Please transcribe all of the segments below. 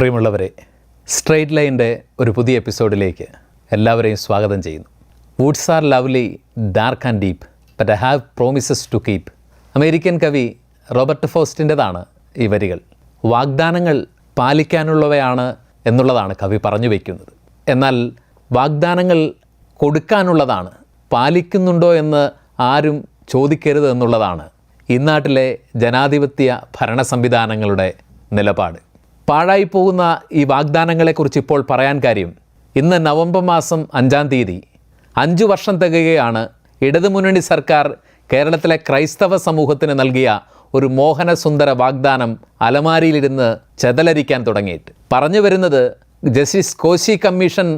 പ്രിയമുള്ളവരെ സ്ട്രെയിറ്റ് ലൈന്റെ ഒരു പുതിയ എപ്പിസോഡിലേക്ക് എല്ലാവരെയും സ്വാഗതം ചെയ്യുന്നു. Woods are lovely dark and deep but I have promises to keep American കവി റോബർട്ട് ഫോസ്റ്റിന്റെതാണ് ഈ വരികൾ. വാഗ്ദാനങ്ങൾ പാലിക്കാനുള്ളവയാണ് എന്നുള്ളതാണ് കവി പറഞ്ഞു വയ്ക്കുന്നത് എന്നാൽ വാഗ്ദാനങ്ങൾ കൊടുക്കാനുള്ളതാണ് പാലിക്കുന്നുണ്ടോ എന്ന് ആരും ചോദിക്കരുത് എന്നുള്ളതാണ് ഇന്നാട്ടിലെ ജനാധിപത്യ ഭരണ സംവിധാനങ്ങളുടെ നിലപാട്. പാഴായി പോകുന്ന ഈ വാഗ്ദാനങ്ങളെക്കുറിച്ച് ഇപ്പോൾ പറയാൻ കാര്യം ഇന്ന് നവംബർ മാസം അഞ്ചാം തീയതി അഞ്ചു വർഷം തികയുകയാണ് ഇടതുമുന്നണി സർക്കാർ കേരളത്തിലെ ക്രൈസ്തവ സമൂഹത്തിന് നൽകിയ ഒരു മോഹനസുന്ദര വാഗ്ദാനം അലമാരിയിലിരുന്ന് ചെതലരിക്കാൻ തുടങ്ങിയിട്ട്. പറഞ്ഞു വരുന്നത് ജസ്റ്റിസ് കോശി കമ്മീഷൻ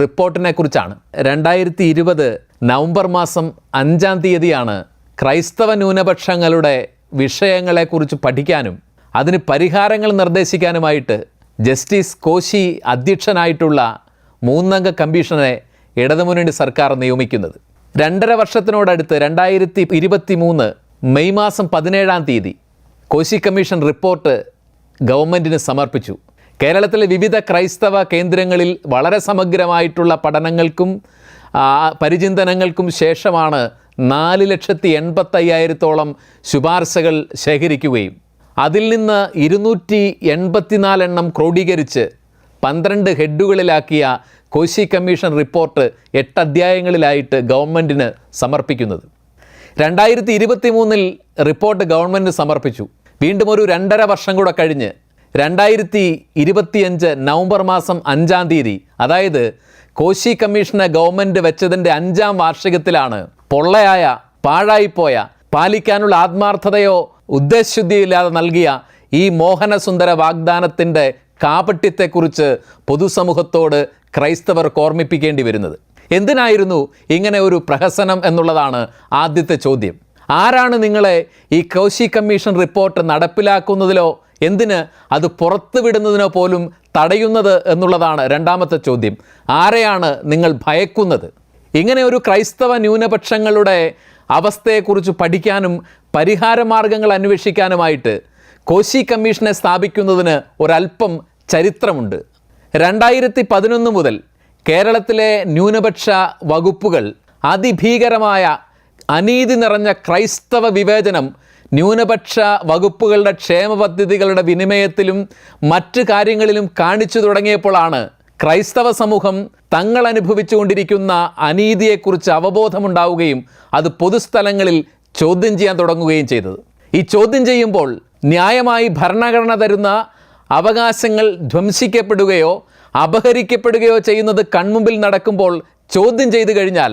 റിപ്പോർട്ടിനെ കുറിച്ചാണ് രണ്ടായിരത്തി ഇരുപത് നവംബർ മാസം അഞ്ചാം തീയതിയാണ് ക്രൈസ്തവ ന്യൂനപക്ഷങ്ങളുടെ വിഷയങ്ങളെക്കുറിച്ച് പഠിക്കാനും അതിന് പരിഹാരങ്ങൾ നിർദ്ദേശിക്കാനുമായിട്ട് ജസ്റ്റിസ് കോശി അധ്യക്ഷനായിട്ടുള്ള മൂന്നംഗ കമ്മീഷനെ ഇടതുമുന്നണി സർക്കാർ നിയമിക്കുന്നത്. രണ്ടര വർഷത്തിനോടടുത്ത് രണ്ടായിരത്തി ഇരുപത്തി മൂന്ന് മെയ് മാസം പതിനേഴാം തീയതി കോശി കമ്മീഷൻ റിപ്പോർട്ട് ഗവൺമെന്റിന് സമർപ്പിച്ചു. കേരളത്തിലെ വിവിധ ക്രൈസ്തവ കേന്ദ്രങ്ങളിൽ വളരെ സമഗ്രമായിട്ടുള്ള പഠനങ്ങൾക്കും പരിചിന്തനങ്ങൾക്കും ശേഷമാണ് നാല് ലക്ഷത്തി എൺപത്തയ്യായിരത്തോളം ശുപാർശകൾ ശേഖരിക്കുകയും അതിൽ നിന്ന് ഇരുന്നൂറ്റി എൺപത്തിനാലെണ്ണം ക്രോഡീകരിച്ച് പന്ത്രണ്ട് ഹെഡുകളിലാക്കിയ കോശി കമ്മീഷൻ റിപ്പോർട്ട് എട്ട് അധ്യായങ്ങളിലായിട്ട് ഗവൺമെന്റിന് സമർപ്പിക്കുന്നത്. രണ്ടായിരത്തി ഇരുപത്തി മൂന്നിൽ റിപ്പോർട്ട് ഗവൺമെന്റ് സമർപ്പിച്ചു. വീണ്ടും ഒരു രണ്ടര വർഷം കൂടെ കഴിഞ്ഞ് രണ്ടായിരത്തി ഇരുപത്തിയഞ്ച് നവംബർ മാസം അഞ്ചാം തീയതി അതായത് കോശി കമ്മീഷനെ ഗവൺമെന്റ് വെച്ചതിന്റെ അഞ്ചാം വാർഷികത്തിലാണ് പൊള്ളയായ പാഴായിപ്പോയ പാലിക്കാനുള്ള ആത്മാർത്ഥതയോ ഉദ്ദേശശുദ്ധിയില്ലാതെ നൽകിയ ഈ മോഹനസുന്ദര വാഗ്ദാനത്തിന്റെ കാപട്യത്തെക്കുറിച്ച് പൊതുസമൂഹത്തോട് ക്രൈസ്തവർ ഓർമ്മിപ്പിക്കേണ്ടി വരുന്നത്. എന്തിനായിരുന്നു ഇങ്ങനെ ഒരു പ്രഹസനം എന്നുള്ളതാണ് ആദ്യത്തെ ചോദ്യം. ആരാണ് നിങ്ങളെ ഈ കൗശി കമ്മീഷൻ റിപ്പോർട്ട് നടപ്പിലാക്കുന്നതിലോ എന്തിന് അത് പുറത്തുവിടുന്നതിനോ പോലും തടയുന്നത് എന്നുള്ളതാണ് രണ്ടാമത്തെ ചോദ്യം. ആരെയാണ് നിങ്ങൾ ഭയക്കുന്നത്? ഇങ്ങനെ ഒരു ക്രൈസ്തവ ന്യൂനപക്ഷങ്ങളുടെ അവസ്ഥയെക്കുറിച്ച് പഠിക്കാനും പരിഹാരമാർഗങ്ങൾ അന്വേഷിക്കാനുമായിട്ട് കോശി കമ്മീഷനെ സ്ഥാപിക്കുന്നതിന് ഒരല്പം ചരിത്രമുണ്ട്. രണ്ടായിരത്തി പതിനൊന്ന് മുതൽ കേരളത്തിലെ ന്യൂനപക്ഷ വകുപ്പുകൾ അതിഭീകരമായ അനീതി നിറഞ്ഞ ക്രൈസ്തവ വിവേചനം ന്യൂനപക്ഷ വകുപ്പുകളുടെ ക്ഷേമ പദ്ധതികളുടെ വിനിമയത്തിലും മറ്റ് കാര്യങ്ങളിലും കാണിച്ചു തുടങ്ങിയപ്പോഴാണ് ക്രൈസ്തവ സമൂഹം തങ്ങൾ അനുഭവിച്ചുകൊണ്ടിരിക്കുന്ന അനീതിയെക്കുറിച്ച് അവബോധമുണ്ടാവുകയും അത് പൊതുസ്ഥലങ്ങളിൽ ചോദ്യം ചെയ്യാൻ തുടങ്ങുകയും ചെയ്തത്. ഈ ചോദ്യം ചെയ്യുമ്പോൾ ന്യായമായി ഭരണഘടന തരുന്ന അവകാശങ്ങൾ ധ്വംസിക്കപ്പെടുകയോ അപഹരിക്കപ്പെടുകയോ ചെയ്യുന്നത് കൺമുമ്പിൽ നടക്കുമ്പോൾ ചോദ്യം ചെയ്തു കഴിഞ്ഞാൽ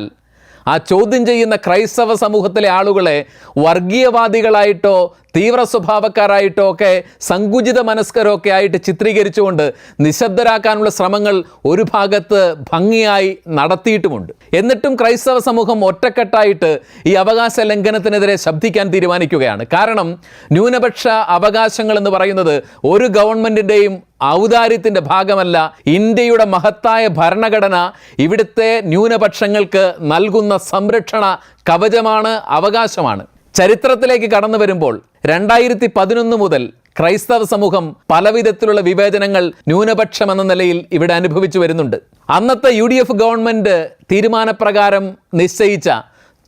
ആ ചോദ്യം ചെയ്യുന്ന ക്രൈസ്തവ സമൂഹത്തിലെ ആളുകളെ വർഗീയവാദികളായിട്ടോ തീവ്ര സ്വഭാവക്കാരായിട്ടോ ഒക്കെ സങ്കുചിത മനസ്കരോ ഒക്കെ ആയിട്ട് ചിത്രീകരിച്ചുകൊണ്ട് നിശബ്ദരാക്കാനുള്ള ശ്രമങ്ങൾ ഒരു ഭാഗത്ത് ഭംഗിയായി നടത്തിയിട്ടുമുണ്ട്. എന്നിട്ടും ക്രൈസ്തവ സമൂഹം ഒറ്റക്കെട്ടായിട്ട് ഈ അവകാശ ലംഘനത്തിനെതിരെ ശബ്ദിക്കാൻ തീരുമാനിക്കുകയാണ്. കാരണം ന്യൂനപക്ഷ അവകാശങ്ങൾ എന്ന് പറയുന്നത് ഒരു ഗവൺമെന്റിന്റെയും ഔദാര്യത്തിന്റെ ഭാഗമല്ല. ഇന്ത്യയുടെ മഹത്തായ ഭരണഘടന ഇവിടുത്തെ ന്യൂനപക്ഷങ്ങൾക്ക് നൽകുന്ന സംരക്ഷണ കവചമാണ് അവകാശമാണ്. ചരിത്രത്തിലേക്ക് കടന്നു വരുമ്പോൾ രണ്ടായിരത്തി പതിനൊന്ന് മുതൽ ക്രൈസ്തവ സമൂഹം പലവിധത്തിലുള്ള വിവേചനങ്ങൾ ന്യൂനപക്ഷം എന്ന നിലയിൽ ഇവിടെ അനുഭവിച്ചു വരുന്നുണ്ട്. അന്നത്തെ യു ഡി എഫ് ഗവൺമെന്റ് തീരുമാനപ്രകാരം നിശ്ചയിച്ച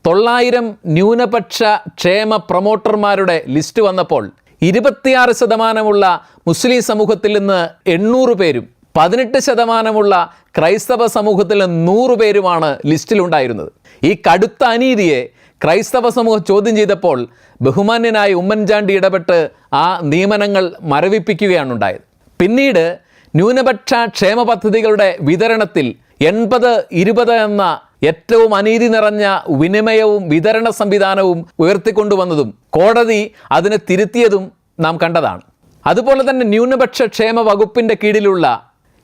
തൊള്ളായിരം ന്യൂനപക്ഷ ക്ഷേമ പ്രൊമോട്ടർമാരുടെ ലിസ്റ്റ് വന്നപ്പോൾ ഇരുപത്തിയാറ് ശതമാനമുള്ള മുസ്ലിം സമൂഹത്തിൽ നിന്ന് എണ്ണൂറ് പേരും പതിനെട്ട് ശതമാനമുള്ള ക്രൈസ്തവ സമൂഹത്തിൽ നിന്ന് നൂറ് പേരുമാണ് ലിസ്റ്റിലുണ്ടായിരുന്നത്. ഈ കടുത്ത അനീതിയെ ക്രൈസ്തവ സമൂഹം ചോദ്യം ചെയ്തപ്പോൾ ബഹുമാന്യനായ ഉമ്മൻചാണ്ടി ഇടപെട്ട് ആ നിയമനങ്ങൾ മരവിപ്പിക്കുകയാണ് ഉണ്ടായത്. പിന്നീട് ന്യൂനപക്ഷ ക്ഷേമ പദ്ധതികളുടെ വിതരണത്തിൽ എൺപത് ഇരുപത് എന്ന ഏറ്റവും അനീതി നിറഞ്ഞ വിനിമയവും വിതരണ സംവിധാനവും ഉയർത്തിക്കൊണ്ടുവന്നതും കോടതി അതിനെ തിരുത്തിയതും നാം കണ്ടതാണ്. അതുപോലെ തന്നെ ന്യൂനപക്ഷ ക്ഷേമ വകുപ്പിന്റെ കീഴിലുള്ള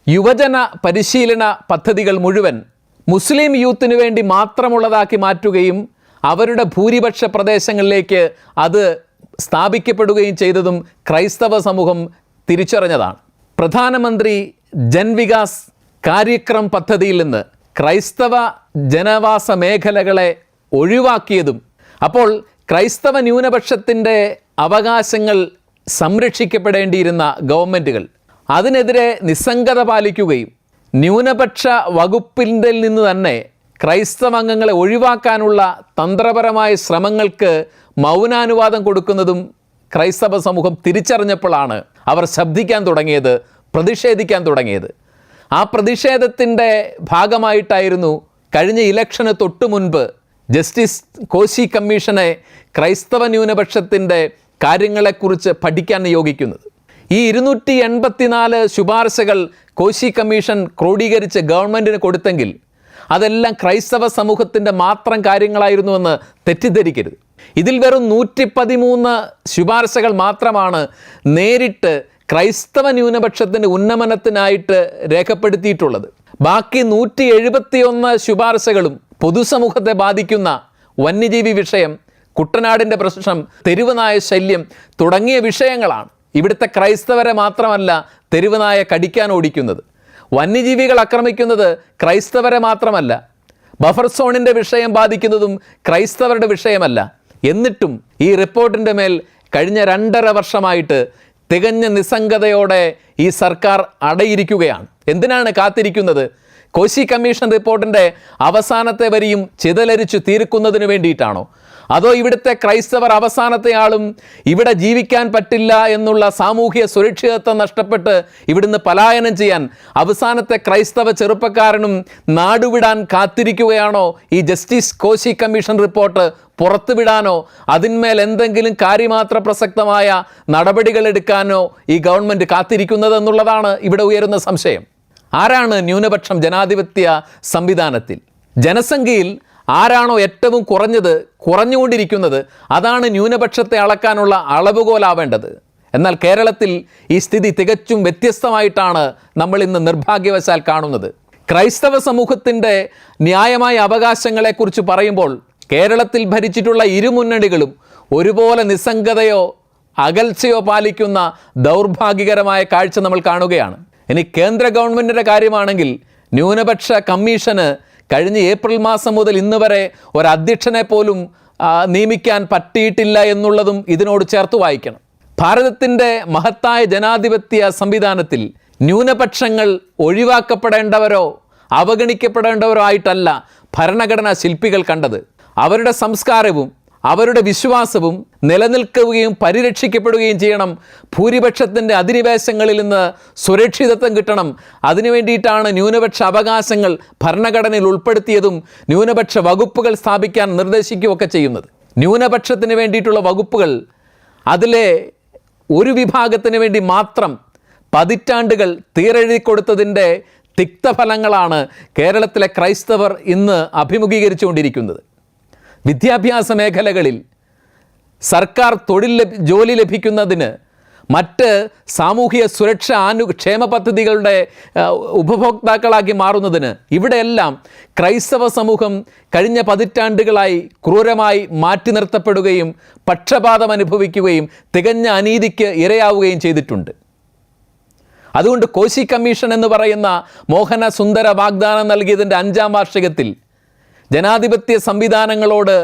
യുവജന പരിശീലന പദ്ധതികൾ മുഴുവൻ മുസ്ലിം യൂത്തിന് വേണ്ടി മാത്രമുള്ളതാക്കി മാറ്റുകയും അവരുടെ ഭൂരിപക്ഷ പ്രദേശങ്ങളിലേക്ക് അത് സ്ഥാപിക്കപ്പെടുകയും ചെയ്തതും ക്രൈസ്തവ സമൂഹം തിരിച്ചറിഞ്ഞതാണ്. പ്രധാനമന്ത്രി ജൻവികാസ് കാര്യക്രം പദ്ധതിയിൽ നിന്ന് ക്രൈസ്തവ ജനവാസ മേഖലകളെ ഒഴിവാക്കിയതും അപ്പോൾ ക്രൈസ്തവ ന്യൂനപക്ഷത്തിന്റെ അവകാശങ്ങൾ സംരക്ഷിക്കപ്പെടേണ്ടിയിരുന്ന ഗവൺമെന്റുകൾ അതിനെതിരെ നിസ്സംഗത പാലിക്കുകയും ന്യൂനപക്ഷ വകുപ്പിന്റെ നിന്ന് തന്നെ ക്രൈസ്തവ അംഗങ്ങളെ ഒഴിവാക്കാനുള്ള തന്ത്രപരമായ ശ്രമങ്ങൾക്ക് മൗനാനുവാദം കൊടുക്കുന്നതും ക്രൈസ്തവ സമൂഹം തിരിച്ചറിഞ്ഞപ്പോഴാണ് അവർ ശബ്ദിക്കാൻ തുടങ്ങിയത് പ്രതിഷേധിക്കാൻ തുടങ്ങിയത്. ആ പ്രതിഷേധത്തിന്റെ ഭാഗമായിട്ടായിരുന്നു കഴിഞ്ഞ ഇലക്ഷന് തൊട്ടു മുൻപ് ജസ്റ്റിസ് കോശി കമ്മീഷനെ ക്രൈസ്തവ ന്യൂനപക്ഷത്തിന്റെ കാര്യങ്ങളെക്കുറിച്ച് പഠിക്കാൻ നിയോഗിക്കുന്നത്. ഈ ഇരുന്നൂറ്റി എൺപത്തിനാല് ശുപാർശകൾ കോശി കമ്മീഷൻ ക്രോഡീകരിച്ച് ഗവൺമെന്റിന് കൊടുത്തെങ്കിൽ അതെല്ലാം ക്രൈസ്തവ സമൂഹത്തിന്റെ മാത്രം കാര്യങ്ങളായിരുന്നുവെന്ന് തെറ്റിദ്ധരിക്കരുത്. ഇതിൽ വെറും നൂറ്റി പതിമൂന്ന് ശുപാർശകൾ മാത്രമാണ് നേരിട്ട് ക്രൈസ്തവ ന്യൂനപക്ഷത്തിന്റെ ഉന്നമനത്തിനായിട്ട് രേഖപ്പെടുത്തിയിട്ടുള്ളത്. ബാക്കി നൂറ്റി എഴുപത്തിയൊന്ന് ശുപാർശകളും പൊതുസമൂഹത്തെ ബാധിക്കുന്ന വന്യജീവി വിഷയം കുട്ടനാടിന്റെ പ്രശ്നം തെരുവനായ ശല്യം തുടങ്ങിയ വിഷയങ്ങളാണ് ഇവിടുത്തെ ക്രൈസ്തവരെ മാത്രമല്ല തെരുവനായ കടിക്കാൻ ഓടിക്കുന്നത്. വന്യജീവികൾ ആക്രമിക്കുന്നത് ക്രൈസ്തവരെ മാത്രമല്ല ബഫർ സോണിന്റെ വിഷയം ബാധിക്കുന്നതും ക്രൈസ്തവരുടെ വിഷയമല്ല. എന്നിട്ടും ഈ റിപ്പോർട്ടിന്റെ മേൽ കഴിഞ്ഞ രണ്ടര വർഷമായിട്ട് തികഞ്ഞ നിസ്സംഗതയോടെ ഈ സർക്കാർ അടയിരിക്കുകയാണ്. എന്തിനാണ് കാത്തിരിക്കുന്നത്? കോശി കമ്മീഷൻ റിപ്പോർട്ടിന്റെ അവസാനത്തെ വരിയും ചിതലരിച്ചു തീർക്കുന്നതിന് വേണ്ടിയിട്ടാണോ? അതോ ഇവിടുത്തെ ക്രൈസ്തവർ അവസാനത്തെ ആളും ഇവിടെ ജീവിക്കാൻ പറ്റില്ല എന്നുള്ള സാമൂഹ്യ സുരക്ഷിതത്വം നഷ്ടപ്പെട്ട് ഇവിടുന്ന് പലായനം ചെയ്യാൻ അവസാനത്തെ ക്രൈസ്തവ ചെറുപ്പക്കാരനും നാടുവിടാൻ കാത്തിരിക്കുകയാണോ? ഈ ജസ്റ്റിസ് കോശി കമ്മീഷൻ റിപ്പോർട്ട് പുറത്തുവിടാനോ? അതിന്മേൽ എന്തെങ്കിലും കാര്യമാത്ര പ്രസക്തമായ നടപടികൾ എടുക്കാനോ ഈ ഗവൺമെന്റ് കാത്തിരിക്കുന്നതെന്നുള്ളതാണ് ഇവിടെ ഉയരുന്ന സംശയം. ആരാണ് ന്യൂനപക്ഷം ജനാധിപത്യ സംവിധാനത്തിൽ? ജനസംഖ്യയിൽ ആരാണോ ഏറ്റവും കുറഞ്ഞത് കുറഞ്ഞുകൊണ്ടിരിക്കുന്നത് അതാണ് ന്യൂനപക്ഷത്തെ അളക്കാനുള്ള അളവുകോലാവേണ്ടത്. എന്നാൽ കേരളത്തിൽ ഈ സ്ഥിതി തികച്ചും വ്യത്യസ്തമായിട്ടാണ് നമ്മൾ ഇന്ന് നിർഭാഗ്യവശാൽ കാണുന്നത്. ക്രൈസ്തവ സമൂഹത്തിന്റെ ന്യായമായ അവകാശങ്ങളെക്കുറിച്ച് പറയുമ്പോൾ കേരളത്തിൽ ഭരിച്ചിട്ടുള്ള ഇരുമുന്നണികളും ഒരുപോലെ നിസ്സംഗതയോ അകൽച്ചയോ പാലിക്കുന്ന ദൗർഭാഗ്യകരമായ കാഴ്ച നമ്മൾ കാണുകയാണ്. ഇനി കേന്ദ്ര ഗവൺമെന്റിന്റെ കാര്യമാണെങ്കിൽ ന്യൂനപക്ഷ കമ്മീഷന് കഴിഞ്ഞ ഏപ്രിൽ മാസം മുതൽ ഇന്ന് വരെ ഒരു പോലും നിയമിക്കാൻ പറ്റിയിട്ടില്ല എന്നുള്ളതും ഇതിനോട് ചേർത്ത് വായിക്കണം. ഭാരതത്തിന്റെ മഹത്തായ ജനാധിപത്യ സംവിധാനത്തിൽ ന്യൂനപക്ഷങ്ങൾ ഒഴിവാക്കപ്പെടേണ്ടവരോ അവഗണിക്കപ്പെടേണ്ടവരോ ആയിട്ടല്ല ഭരണഘടനാ ശില്പികൾ കണ്ടത്. അവരുടെ സംസ്കാരവും അവരുടെ വിശ്വാസവും നിലനിൽക്കുകയും പരിരക്ഷിക്കപ്പെടുകയും ചെയ്യണം. ഭൂരിപക്ഷത്തിന്റെ അധിനിവേശങ്ങളിൽ നിന്ന് സുരക്ഷിതത്വം കിട്ടണം. അതിനു വേണ്ടിയിട്ടാണ് ന്യൂനപക്ഷ അവകാശങ്ങൾ ഭരണഘടനയിൽ ഉൾപ്പെടുത്തിയതും ന്യൂനപക്ഷ വകുപ്പുകൾ സ്ഥാപിക്കാൻ നിർദ്ദേശിക്കുകയൊക്കെ ചെയ്യുന്നത്. ന്യൂനപക്ഷത്തിന് വേണ്ടിയിട്ടുള്ള വകുപ്പുകൾ അതിലെ ഒരു വിഭാഗത്തിന് വേണ്ടി മാത്രം പതിറ്റാണ്ടുകൾ തീരെഴുതി കൊടുത്തതിന്റെ തിക്തഫലങ്ങളാണ് കേരളത്തിലെ ക്രൈസ്തവർ ഇന്ന് അഭിമുഖീകരിച്ചുകൊണ്ടിരിക്കുന്നത്. വിദ്യാഭ്യാസ മേഖലകളിൽ സർക്കാർ തൊഴിൽ ജോലി ലഭിക്കുന്നതിന് മറ്റ് സാമൂഹിക സുരക്ഷ ആനു ക്ഷേമ പദ്ധതികളുടെ ഉപഭോക്താക്കളാക്കി മാറുന്നതിന് ഇവിടെയെല്ലാം ക്രൈസ്തവ സമൂഹം കഴിഞ്ഞ പതിറ്റാണ്ടുകളായി ക്രൂരമായി മാറ്റി നിർത്തപ്പെടുകയും പക്ഷപാതം അനുഭവിക്കുകയും തികഞ്ഞ അനീതിക്ക് ഇരയാവുകയും ചെയ്തിട്ടുണ്ട്. അതുകൊണ്ട് കോശി കമ്മീഷൻ എന്ന് പറയുന്ന മോഹന സുന്ദര വാഗ്ദാനം നൽകിയതിന്റെ അഞ്ചാം വാർഷികത്തിൽ ജനാധിപത്യ സംവിധാനങ്ങളോട്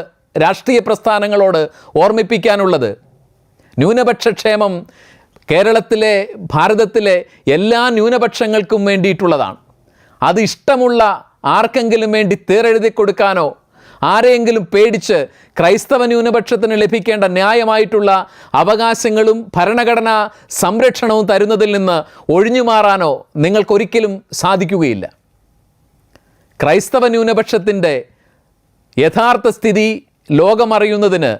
രാഷ്ട്രീയ പ്രസ്ഥാനങ്ങളോട് ഓർമ്മിപ്പിക്കാനുള്ളത് ന്യൂനപക്ഷ ക്ഷേമം കേരളത്തിലെ ഭാരതത്തിലെ എല്ലാ ന്യൂനപക്ഷങ്ങൾക്കും വേണ്ടിയിട്ടുള്ളതാണ്. അത് ഇഷ്ടമുള്ള ആർക്കെങ്കിലും വേണ്ടി തേരെഴുതി കൊടുക്കാനോ ആരെയെങ്കിലും പേടിച്ച് ക്രൈസ്തവ ന്യൂനപക്ഷത്തിന് ലഭിക്കേണ്ട ന്യായമായിട്ടുള്ള അവകാശങ്ങളും ഭരണഘടനാ സംരക്ഷണവും തരുന്നതിൽ നിന്ന് ഒഴിഞ്ഞു മാറാനോ നിങ്ങൾക്കൊരിക്കലും സാധിക്കുകയില്ല. ക്രൈസ്തവ ന്യൂനപക്ഷത്തിന്റെ യഥാർത്ഥ സ്ഥിതി ലോകമറിയുന്നതിന്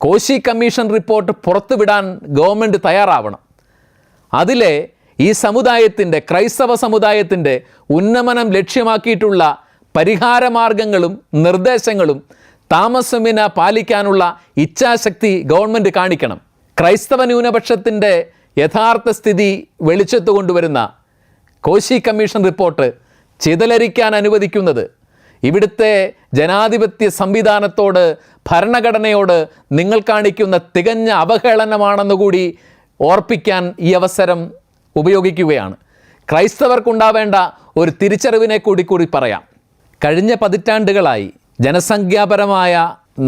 കോശി കമ്മീഷൻ റിപ്പോർട്ട് പുറത്തുവിടാൻ ഗവൺമെന്റ് തയ്യാറാവണം. അതിലെ ഈ സമുദായത്തിന്റെ ക്രൈസ്തവ സമുദായത്തിന്റെ ഉന്നമനം ലക്ഷ്യമാക്കിയിട്ടുള്ള പരിഹാരമാർഗങ്ങളും നിർദ്ദേശങ്ങളും താമസമിന പാലിക്കാനുള്ള ഇച്ഛാശക്തി ഗവൺമെന്റ് കാണിക്കണം. ക്രൈസ്തവ ന്യൂനപക്ഷത്തിന്റെ യഥാർത്ഥ സ്ഥിതി വെളിച്ചത്ത് കൊണ്ടുവരുന്ന കോശി കമ്മീഷൻ റിപ്പോർട്ട് ചിതലരിക്കാൻ അനുവദിക്കുന്നത് ഇവിടുത്തെ ജനാധിപത്യ സംവിധാനത്തോട് ഭരണഘടനയോട് നിങ്ങൾ കാണിക്കുന്ന തികഞ്ഞ അവഹേളനമാണെന്നുകൂടി ഓർപ്പിക്കാൻ ഈ അവസരം ഉപയോഗിക്കുകയാണ്. ക്രൈസ്തവർക്കുണ്ടാവേണ്ട ഒരു തിരിച്ചറിവിനെ കൂടി കൂടി പറയാം. കഴിഞ്ഞ പതിറ്റാണ്ടുകളായി ജനസംഖ്യാപരമായ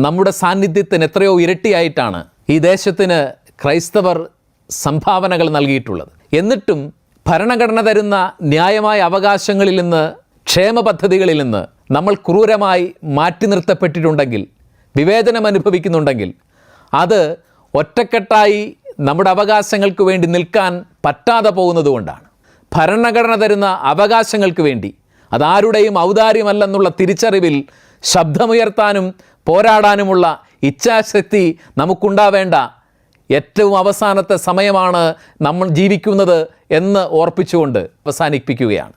നമ്മുടെ സാന്നിധ്യത്തിന് എത്രയോ ഇരട്ടിയായിട്ടാണ് ഈ ദേശത്തിന് ക്രൈസ്തവർ സംഭാവനകൾ നൽകിയിട്ടുള്ളത്. എന്നിട്ടും ഭരണഘടന തരുന്ന ന്യായമായ അവകാശങ്ങളിൽ നിന്ന് ക്ഷേമ പദ്ധതികളിൽ നിന്ന് നമ്മൾ ക്രൂരമായി മാറ്റി നിർത്തപ്പെട്ടിട്ടുണ്ടെങ്കിൽ വിവേചനം അനുഭവിക്കുന്നുണ്ടെങ്കിൽ അത് ഒറ്റക്കെട്ടായി നമ്മുടെ അവകാശങ്ങൾക്ക് വേണ്ടി നിൽക്കാൻ പറ്റാതെ പോകുന്നതുകൊണ്ടാണ് ഭരണഘടന തരുന്ന അവകാശങ്ങൾക്ക് വേണ്ടി അതാരുടെയും ഔദാര്യമല്ലെന്നുള്ള തിരിച്ചറിവിൽ ശബ്ദമുയർത്താനും പോരാടാനുമുള്ള ഇച്ഛാശക്തി നമുക്കുണ്ടാവേണ്ട ഏറ്റവും അവസാനത്തെ സമയമാണ് നമ്മൾ ജീവിക്കുന്നത് എന്ന് ഓർപ്പിച്ചുകൊണ്ട് അവസാനിപ്പിക്കുകയാണ്.